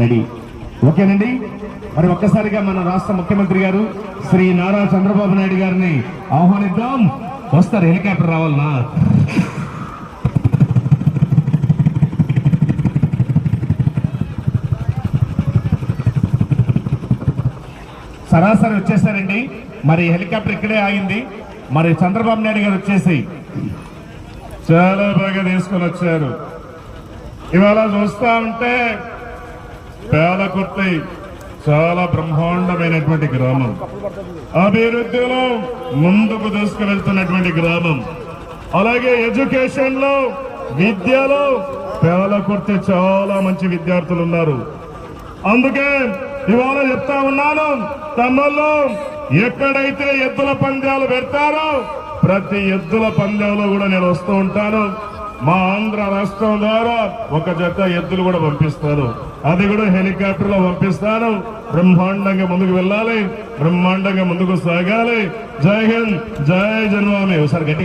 Ready. ఓకేనండి? మరి ఒక్కసారిగా మన రాష్ట్ర ముఖ్యమంత్రి గారు శ్రీ నారా చంద్రబాబు నాయుడు గారిని ఆహ్వానిద్దాం. వస్తారు హెలికాప్టర్ రావాలనా సరాసరి వచ్చేసారండి. మరి హెలికాప్టర్ ఇక్కడే ఆగింది. మరి చంద్రబాబు నాయుడు గారు వచ్చేసి చాలా బాగా తీసుకొని వచ్చారు. ఇవాళ చూస్తా ఉంటే పేలకుర్తి చాలా బ్రహ్మాండమైనటువంటి గ్రామం. అభివృద్ధిలో ముందుకు తీసుకువెళ్తున్నటువంటి గ్రామం. అలాగే ఎడ్యుకేషన్లో విద్యలో పేలకుర్తి చాలా మంచి విద్యార్థులు ఉన్నారు అందుకే ఇవాళ చెప్తా ఉన్నాను తమ్ముళ్ళు ఎక్కడైతే ఎద్దుల పంద్యాలు పెడతారో ప్రతి ఎద్దుల పందెంలో కూడా నేను వస్తూ ఉంటాను. మా ఆంధ్ర రాష్ట్రం ద్వారా ఒక జత ఎద్దులు కూడా పంపిస్తారు అది కూడా హెలికాప్టర్లో పంపిస్తాను. బ్రహ్మాండంగా ముందుకు వెళ్ళాలి. బ్రహ్మాండంగా ముందుకు సాగాలి. జై హింద్. జై జన్మామి ఒకసారి గట్టిగా